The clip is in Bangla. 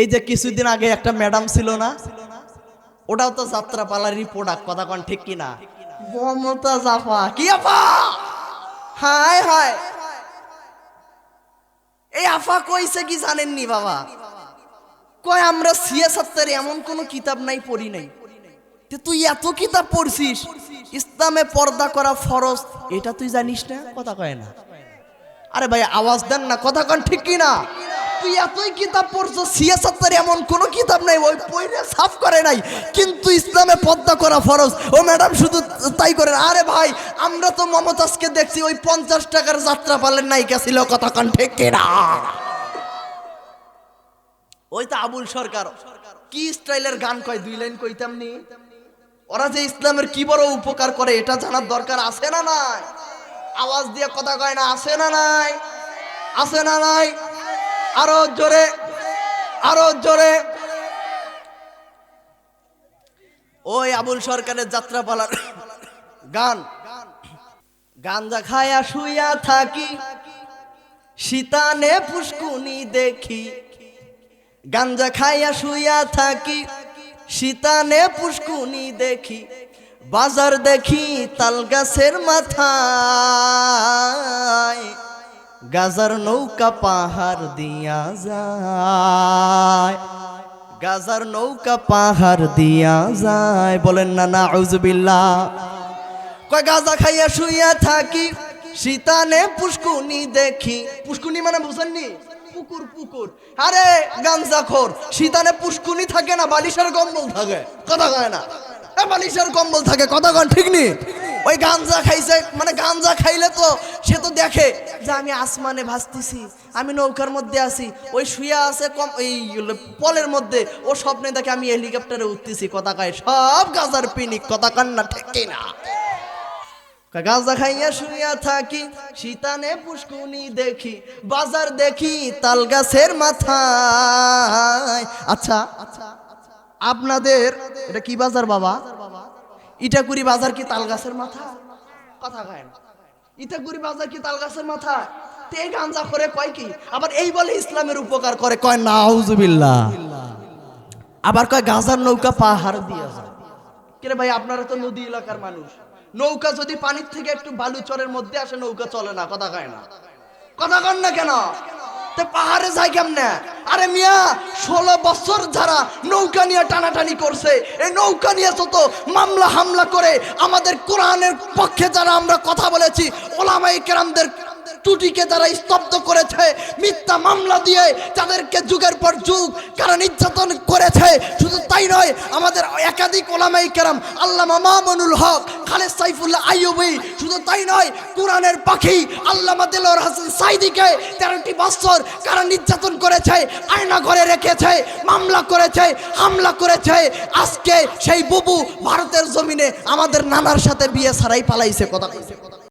এই যে কিছুদিন আগে একটা ম্যাডাম ছিল না, ওটাও তো যাত্রা পালারই প্রোডাক্ট কথা কন ঠিক কিনা মমতা জাফা, কি আফা? হায় হায়। এই আফা কইছে কি জানেননি বাবা? কয়, আমরা সিয়াসত্তরে এমন কোন কিতাব নাই, পড়ি নাই। তুই এত কিতাব পড়ছিস, ইসলামে পর্দা করা ফরজ, এটা তুই জানিস না? কথা কয় না। আরে ভাই, আওয়াজ দেন না, কথা কন ঠিক কি না? তুই এতই কিতাব পড়ছো সিয়াসত্তর এমন কোন কিতাব নাই, ওই পইরে সাফ করে নাই, কিন্তু ইসলামে পদ্মা করা ফরজ। ও ম্যাডাম শুধু তাই করে, আরে ভাই, আমরা তো মমতাজকে দেখছি, ওই পঞ্চাশ টাকার যাত্রা পালের নায়িকা ছিল, কথা কন, ঠিক না ওই তো আবুল সরকার। কি স্টাইলের গান কয়, দুই লাইন কইতাম নি? ওরা যে ইসলামের কি বড় উপকার করে, এটা জানার দরকার আছে না নাই? আওয়াজ দিয়ে কথা কয় না, আছে না নাই? আছে না নাই? আরও জোরে আরও জোরে। ওই আবুল সরকারের যাত্রা পালার গান গাঞ্জা খায়া শুইয়া থাকি, শীতানে পুষ্কুনি দেখি। গাঞ্জা খাইয়া শুইয়া থাকি, শীতানে পুষ্কুনি দেখি। বাজার দেখি তাল গাছের মাথায়। গাজার নৌকা পাহাড় দিয়া যায়। গাজার নৌকা পাহাড় দিয়া যায়। বলেন না না আউজুবিল্লাহ কয়, গাজা খাইয়া শুইয়া থাকি, শীতানে পুষ্কুনি দেখি। পুষ্কুনি মানে বুঝেননি? পুকুর পুকুর। আরে গাঞ্জা খোর শীতানে পুষ্কুনি থাকে না, বালিশের কম্বল থাকে। কথা কয় না? বালিশের কম্বল থাকে, কথা কন, ঠিক নি ওই গাঞ্জা খাইছে মানে গাঞ্জা খাইলে তো সে তো দেখে যে আমি আসমানে ভাসতেছি, আমি নৌকার মধ্যে আছি, ওই শুয়ে আছে কম এই পলের মধ্যে, ও স্বপ্নে দেখে আমি হেলিকপ্টারে উঠতেছি, কথা সব গাঁজার পিনিক, কথা কান না, ঠিক না গাঁজা খাইয়া শুইয়া থাকি, শীতানে পুষ্কুনি দেখি, বাজার দেখি তাল গাছের মাথায়। আচ্ছা। আপনাদের, এটা কি বাজার বাবা? ইটাকুরি বাজার কি তাল গাছের মাথা? কথা না। ইটাকুরি বাজার কি তাল গাছের মাথা? তে গাঞ্জা করে কয় কি? আবার এই বলে ইসলামের উপকার করে, কয় না নাউজুবিল্লাহ। আবার কয় গাজার নৌকা পাহাড় দিয়ে যায়। কিরে ভাই, আপনারা তো নদী এলাকার মানুষ। নৌকা যদি পানির থেকে একটু বালু চরের মধ্যে আসে, নৌকা চলে না, কথা কয় না। কথা কন না কেন? তে পাহাড়ে যায় কেমনে? আরে মিয়া, ষোলো বছর যারা নৌকা নিয়ে টানাটানি করছে, এই নৌকা নিয়ে তো মামলা হামলা করে, আমাদের কোরআনের পক্ষে যারা আমরা কথা বলেছি ওলামাই কেরামদের টুটিকে তারা স্তব্ধ করেছে, মিথ্যা মামলা দিয়ে তাদেরকে যুগের পর যুগ কারা নির্যাতন করেছে। শুধু তাই নয়, আমাদের একাধিক ওলামাই কেরাম আল্লাহ মামুনুল হক, খালেদ সাইফুল্লাহ আইয়ুবি, শুধু তাই নয়, কোরআনের পাখি আল্লামা দিলর হাসান সাইদিকে তেরোটি বছর কারা নির্যাতন করেছে, আয়না ঘরে রেখেছে, মামলা করেছে, হামলা করেছে। আজকে সেই বুবু ভারতের জমিনে আমাদের নানার সাথে বিয়ে ছাড়াই পালাইছে, কথা